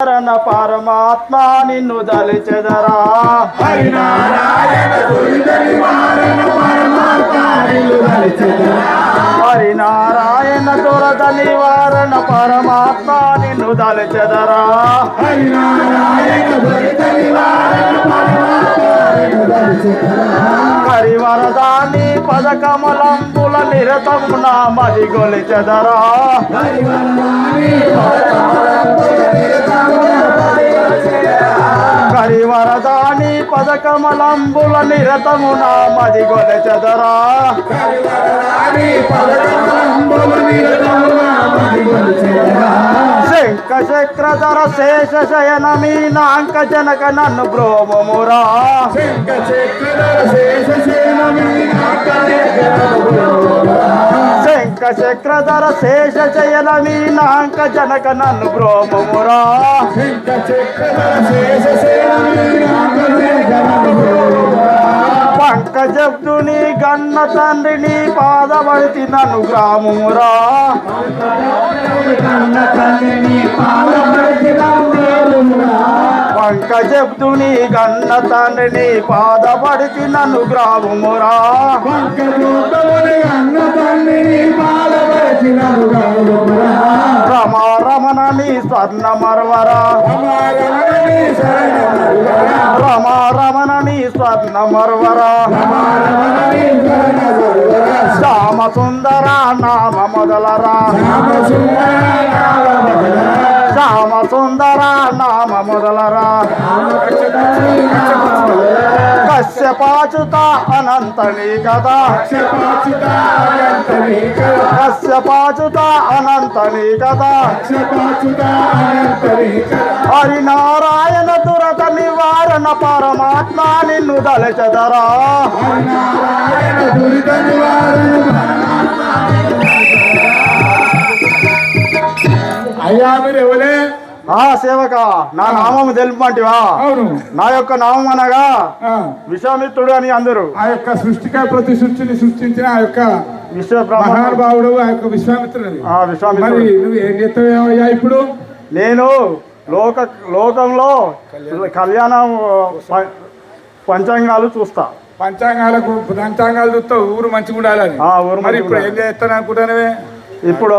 శరణ పరమాత్మ నిన్ను దలిచెదరా హరినారాయణ దురిత నివారణ పరమాత్మ నిన్ను దలిచెదరా. హరినారాయణ దురద నివారణ పరమాత్మ హరివరదాని పదకమలంబుల నిరతమున మది గొలిచెదరా హరివరదాని పరమాత్మ నిరతమున హరివరదాని పదకమలంబుల నిరతమున మది గొలిచెదరా హరివరదాని పదకమలంబుల నిరతమున మది దలిచెదరా. శంఖ చక్రధర శేష శయన మీనాంక జనక నన్ను బ్రోమమురా శంఖ చక్రధర శేషసేన మీనాకనే జనమురా. శంఖ చక్రధర శేష శయన మీనాంక జనక నన్ను బ్రోమమురా శంఖ చక్రధర శేషసేన మీనాకనే జనమురా. జప్తుని గన్న తండ్రిని పాదవడితి నన్ను గ్రామమురా కన్న తల్లిని పాదపడిన మేలురా. పంకజబ్దుని గన్న తండ్రిని పాదవడితి నన్ను గౌరవురా. రమా రమణని స్వర్ణ మరవరా. రమా రమణని స్వర్ణ మరవరా. శ్యామ సుందర నామ మొదలరా నామ కశ్యపాచుత అనంతని కదా కశ్యపాచుత అనంతని కదా హరినారాయణ దురత నివారణ పరమాత్మ నిన్ను దళచదరా సేవక నా నామము తెలుపమంటివా? అవును. నా యొక్క నామం అనగా విశ్వామిత్రుడు అని అందరు. ఆ యొక్క సృష్టిక ప్రతి సృష్టిని సృష్టించిన ఆ యొక్క మహానుభావుడు ఆ యొక్క విశ్వామిత్రుడు ఆ మరి విశ్వామిత్రుడు నువ్వు ఏం ఇప్పుడు? నేను లోక లోకంలో కళ్యాణ. పంచాంగాలు చూస్తా. పంచాంగాలకు పంచాంగాలు చూస్తావు ఊరు మంచిగా ఉండాలని. ఆ, ఊరు మరి ఇప్పుడు ఏం చేస్తాను అనుకుంటానవే ఇప్పుడు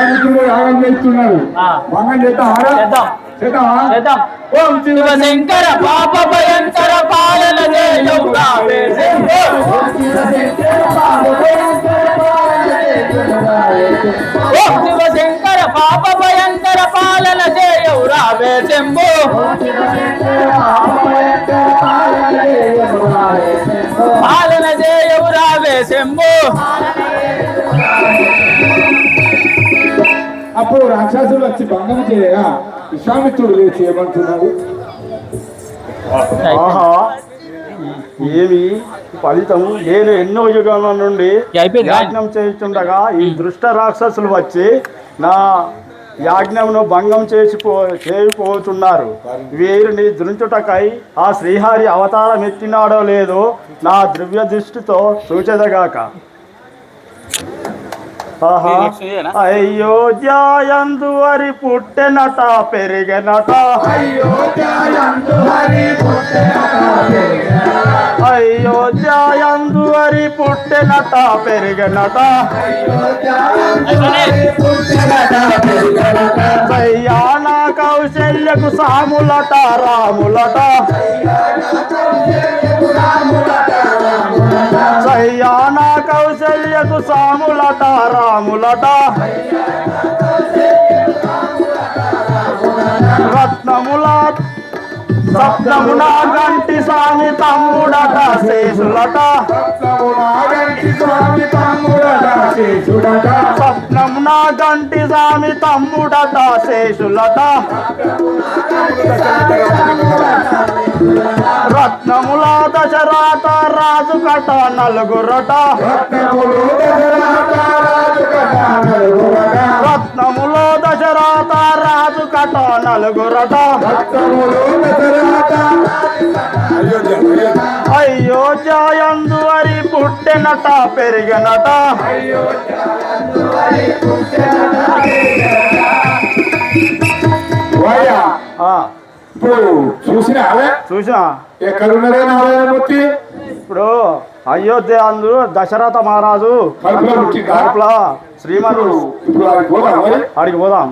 యాగం భంగం చేద్దాం. ఓం శివ శివశంకర పాప భయంకర పాలన అప్పుడు రాక్షసులు వచ్చి భంగం చేయగా విశ్వామిత్రుడు లేచి ఏమంటున్నాడు ఆహా. ఏమి? ఫలితం నేను ఎన్నో యుగాల నుండి? యాజ్ఞం చేస్తుండగా ఈ దృష్ట రాక్షసులు వచ్చి నా యాజ్ఞమును భంగం చేసిపో చేయకపోతున్నారు వీరిని దృంచుటకై ఆ శ్రీహరి అవతారం ఎత్తినాడో లేదో నా ద్రవ్య దృష్టితో సూచదగాక. అయ్యో జాయందు వరి పుట్టెనట పెరిగెనట. అయ్యో జాయందు వరి పుట్టెనట పెరిగెనట. కౌశల్యకు సాములట రాములట సాములట రాములట. రత్నముల సప్నమున గంటి స్వామి తమ్ముడట శేషులట. నాగంటి గంటి స్వామి తమ్ముడట శేషులట. రత్నముల దశరాత రాజు కట నలుగురట. రత్నములు దశరాత రాజు కట నలుగురట. అయోధ్య అయోధ్యందు వరి పుట్టెనట పెరిగినట. ఇప్పుడు చూసినావే? చూసినా. నారాయణమూర్తి ఇప్పుడు అయోధ్య అందు దశరథ మహారాజు కడుపులో శ్రీమనుడు ఇప్పుడు ఆడికి పోదాం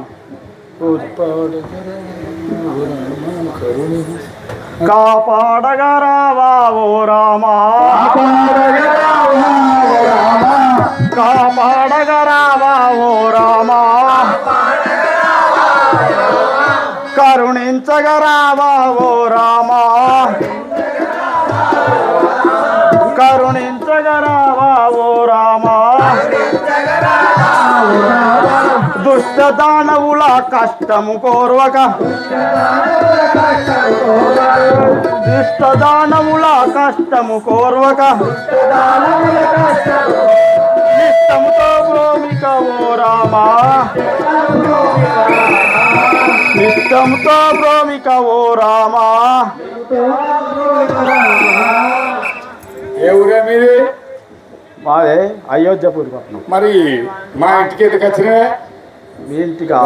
కాపాడగరావా ఓ రామా. కాపాడగరావా ఓ రామా. కరుణించగరావా రామా? కరుణించగరావా రామా? దుష్ట దానవుల కష్టము కోర్వక. దుష్ట దానవుల కష్టము కోర్వక. ఇష్టముతో ఓ రామా? నిష్టంతో భ్రమిక ఓ రామా? ఏ ఊరే మీది? మాదే అయోధ్యపూర్ పట్నం మరి మా ఇంటికి ఎందుకు వచ్చినా మీ ఇంటికా?